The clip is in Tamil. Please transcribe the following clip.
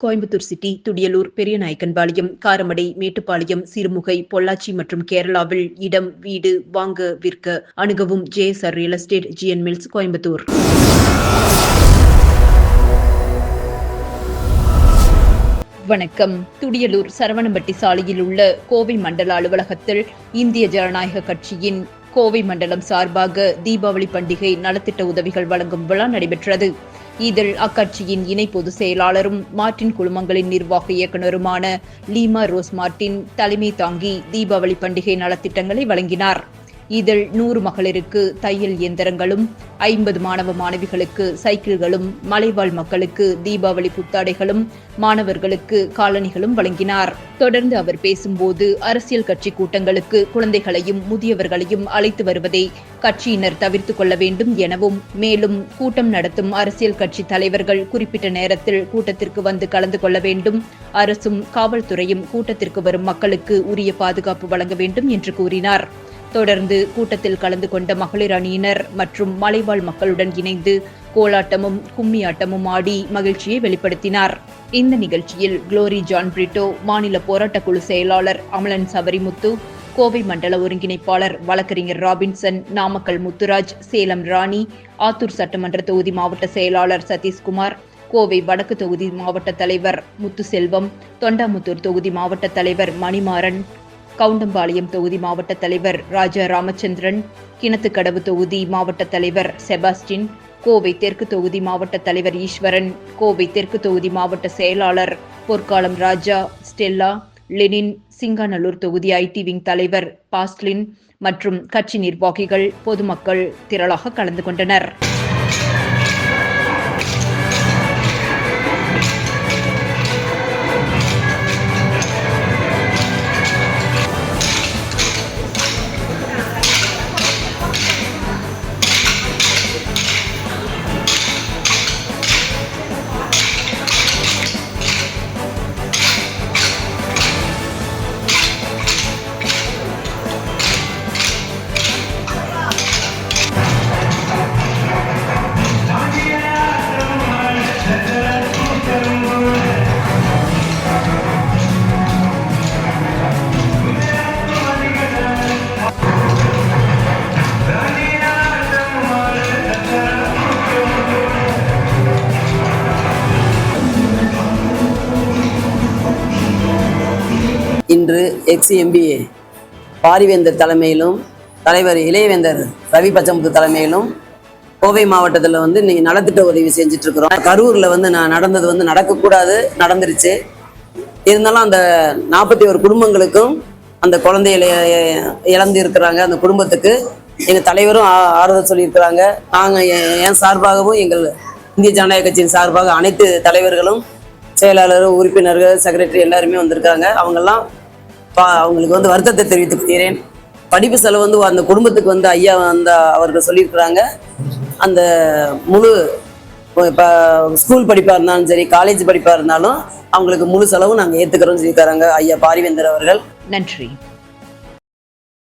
கோயம்புத்தூர் சிட்டி துடியலூர் பெரியநாயக்கன்பாளையம் காரமடை மேட்டுப்பாளையம் சிறுமுகை பொள்ளாச்சி மற்றும் கேரளாவில் இடம் வீடு வாங்க விற்க அணுகவும் JSR real estate GN mills Coimbatore. வணக்கம். துடியலூர் சரவணம்பட்டி சாலையில் உள்ள கோவை மண்டல அலுவலகத்தில் இந்திய ஜனநாயக கட்சியின் கோவை மண்டலம் சார்பாக தீபாவளி பண்டிகை நலத்திட்ட உதவிகள் வழங்கும் விழா நடைபெற்றது. இதில் அக்கட்சியின் இணை பொதுச் செயலாளரும் மார்டின் குழுமங்களின் நிர்வாக இயக்குநருமான லீமா ரோஸ் மார்டின் தலைமை தாங்கி தீபாவளி பண்டிகை நலத்திட்டங்களை வழங்கினார். இதில் நூறு மகளிருக்கு தையல் இயந்திரங்களும் ஐம்பது மாணவ மாணவிகளுக்கு சைக்கிள்களும் மலைவாழ் மக்களுக்கு தீபாவளி புத்தாடைகளும் மாணவர்களுக்கு காலணிகளும் வழங்கினார். தொடர்ந்து அவர் பேசும்போது அரசியல் கட்சி கூட்டங்களுக்கு குழந்தைகளையும் முதியவர்களையும் அழைத்து வருவதை கட்சியினர் தவிர்த்து கொள்ள வேண்டும் எனவும் மேலும் கூட்டம் நடத்தும் அரசியல் கட்சி தலைவர்கள் குறிப்பிட்ட நேரத்தில் கூட்டத்திற்கு வந்து கலந்து கொள்ள வேண்டும். அரசும் காவல்துறையும் கூட்டத்திற்கு வரும் மக்களுக்கு உரிய பாதுகாப்பு வழங்க வேண்டும் என்று கூறினார். தொடர்ந்து கூட்டத்தில் கலந்து கொண்ட மகளிர் அணியினர் மற்றும் மலைவாழ் மக்களுடன் இணைந்து கோலாட்டமும் கும்மியாட்டமும் ஆடி மகிழ்ச்சியை வெளிப்படுத்தினார். இந்த நிகழ்ச்சியில் குளோரி ஜான் பிரிட்டோ மாநில போராட்டக் குழு செயலாளர் அமலன் சபரிமுத்து கோவை மண்டல ஒருங்கிணைப்பாளர் வழக்கறிஞர் ராபின்சன் நாமக்கல் முத்துராஜ் சேலம் ராணி ஆத்தூர் சட்டமன்ற தொகுதி மாவட்ட செயலாளர் சதீஷ்குமார் கோவை வடக்கு தொகுதி மாவட்ட தலைவர் முத்துசெல்வம் தொண்டாமுத்தூர் தொகுதி மாவட்ட தலைவர் மணிமாறன் கவுண்டம்பாளையம் தொகுதி மாவட்ட தலைவர் ராஜா ராமச்சந்திரன் கிணத்துக்கடவு தொகுதி மாவட்ட தலைவர் செபாஸ்டின் கோவை தெற்கு தொகுதி மாவட்ட தலைவர் ஈஸ்வரன் கோவை தெற்கு தொகுதி மாவட்ட செயலாளர் பொற்காலம் ராஜா ஸ்டெல்லா லெனின் சிங்காநல்லூர் தொகுதி ஐடி விங் தலைவர் பாஸ்லின் மற்றும் கட்சி நிர்வாகிகள் பொதுமக்கள் திரளாக கலந்து கொண்டனர். இன்று பாரிவேந்தர் தலைமையிலும் தலைவர் இளையவேந்தர் ரவி பச்சமுத்து தலைமையிலும் கோவை மாவட்டத்தில் வந்து இன்னைக்கு நலத்திட்ட உதவி செஞ்சுட்டு இருக்கிறோம் கரூரில் வந்து நான் நடந்தது வந்து நடக்கக்கூடாது நடந்துருச்சு. இருந்தாலும் அந்த நாற்பத்தி ஒரு குடும்பங்களுக்கும் அந்த குழந்தைகளை இழந்து இருக்கிறாங்க அந்த குடும்பத்துக்கு எங்கள் தலைவரும் ஆ- ஆறுதல் சொல்லியிருக்கிறாங்க. நாங்கள் என் சார்பாகவும் எங்கள் இந்திய ஜனநாயக கட்சியின் சார்பாக அனைத்து தலைவர்களும் செயலாளர் உறுப்பினர்கள் செக்ரட்டரி எல்லாருமே வந்திருக்காங்க. அவங்கெல்லாம் அவங்களுக்கு வந்து வருத்தத்தை தெரிவித்துக் கொள்கிறேன் படிப்பு செலவு வந்து அந்த குடும்பத்துக்கு வந்து ஐயா அந்த அவர்கள் சொல்லியிருக்கிறாங்க. அந்த முழு இப்போ ஸ்கூல் படிப்பாக இருந்தாலும் சரி காலேஜ் படிப்பாக இருந்தாலும் அவங்களுக்கு முழு செலவும் நாங்கள் ஏற்றுக்கிறோம்னு சொல்லியிருக்காங்க ஐயா பாரிவேந்தர் அவர்கள். நன்றி.